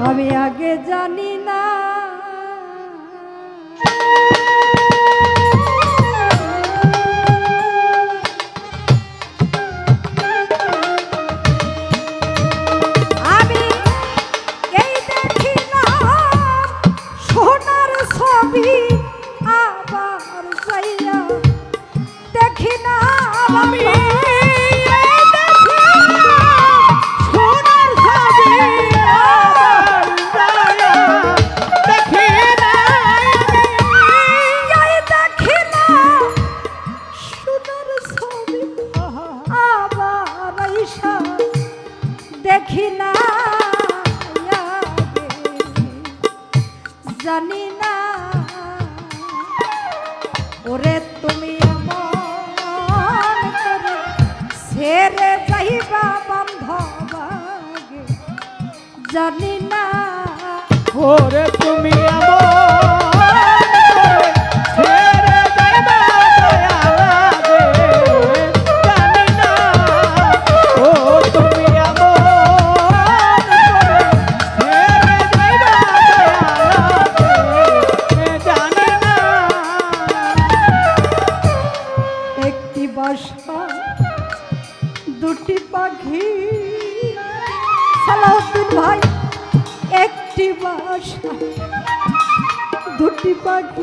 আমি আগে জানি জানি না। ওরে তুমি এমন করে যাইবা জানি না। ওরে তুমি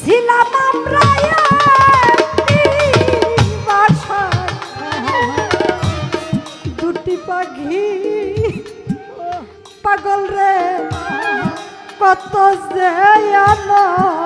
ছিলাম আমরা দুটি পাখি। পাগল রে কত যে আমার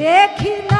দেখি না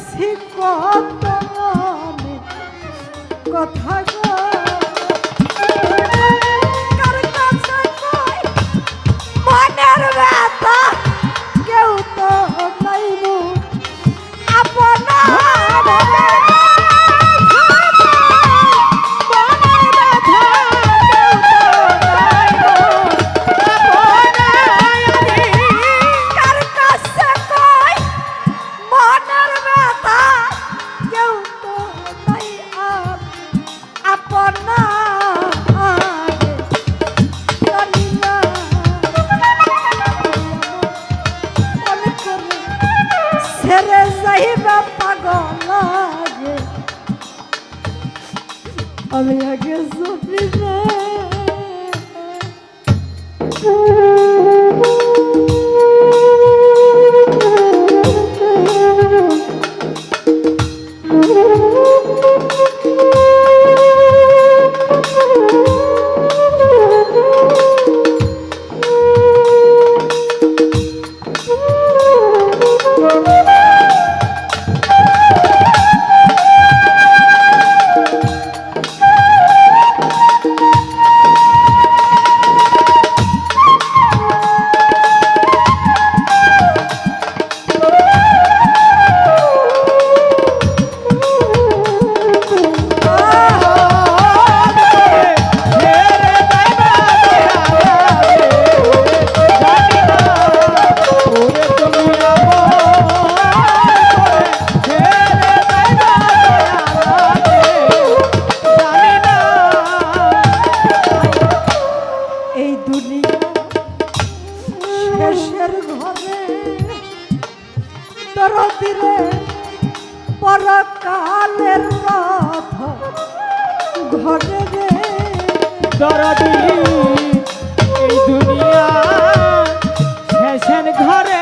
গেছি কত মনে কথা মনের ব্যথা ঘরে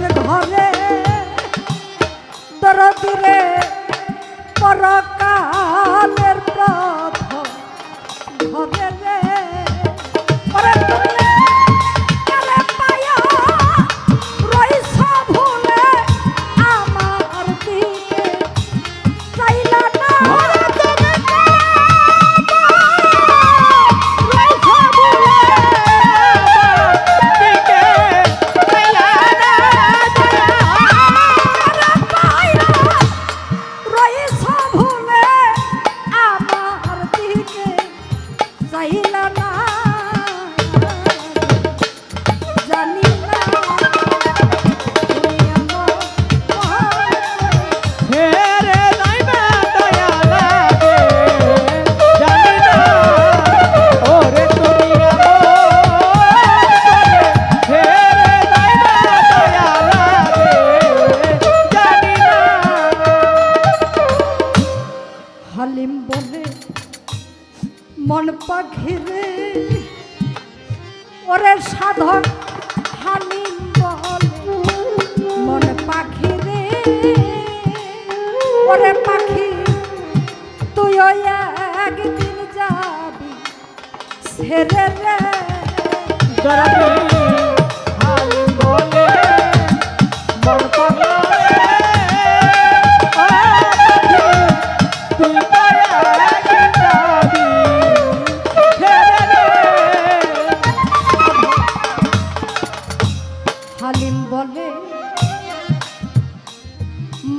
পরের ঘরে দর দূরে পরকালের পথ ঘরে রে। পরের ঘরে করে সাধন হানি মনে পাখি রে ওরে পাখি তুই একদিন যাবি। ছেড়ে রে হানি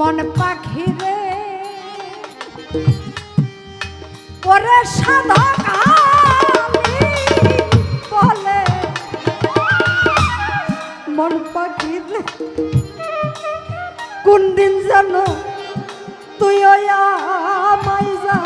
মন পাখি রে। ওরে সাধক বলে, মন পাখি রে। কোন দিন জানো তুই আমায় যা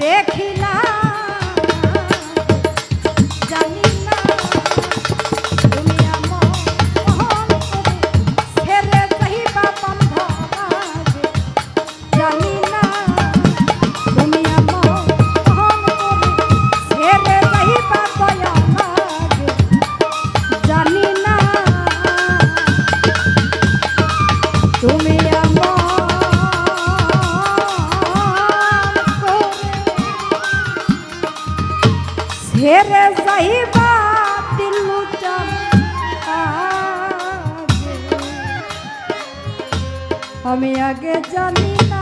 দেখি আমি আগে জানি না।